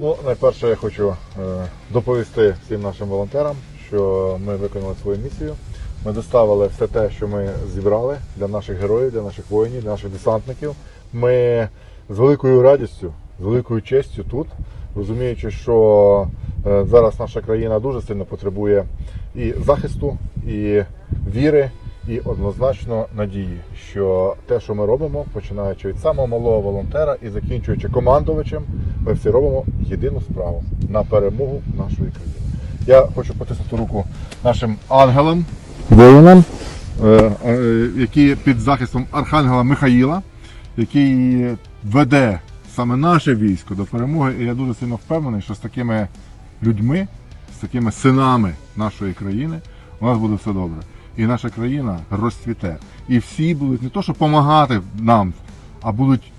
Ну, найперше я хочу е, доповісти всім нашим волонтерам, що ми виконали свою місію. Ми доставили все те, що ми зібрали для наших героїв, для наших воїнів, для наших десантників. Ми з великою радістю, з великою честю тут, розуміючи, що е, зараз наша країна дуже сильно потребує і захисту, і віри, і однозначно надії, що те, що ми робимо, починаючи від самого малого волонтера і закінчуючи командувачем, ми всі робимо єдину справу на перемогу нашої країни. Я хочу потиснути руку нашим ангелам, воїнам, е, е, які під захистом Архангела Михаїла, який веде саме наше військо до перемоги. І я дуже сильно впевнений, що з такими людьми, з такими синами нашої країни у нас буде все добре. І наша країна розцвіте. І всі будуть не то, що допомагати нам, а будуть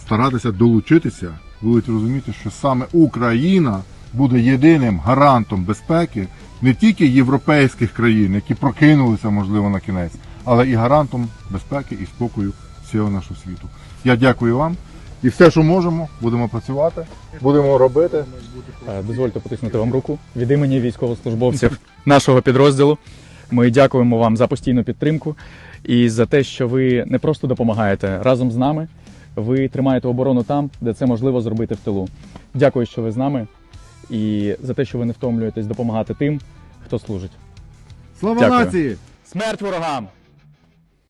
старатися долучитися, будуть розуміти, що саме Україна буде єдиним гарантом безпеки не тільки європейських країн, які прокинулися, можливо, на кінець, але і гарантом безпеки і спокою всього нашого світу. Я дякую вам. І все, що можемо, будемо працювати, будемо робити. Е, Дозвольте потиснути вам руку від імені військовослужбовців нашого підрозділу. Ми дякуємо вам за постійну підтримку і за те, що ви не просто допомагаєте разом з нами. Ви тримаєте оборону там, де це можливо зробити в тилу. Дякую, що ви з нами, і за те, що ви не втомлюєтесь допомагати тим, хто служить. Слава Дякую. нації! Смерть ворогам!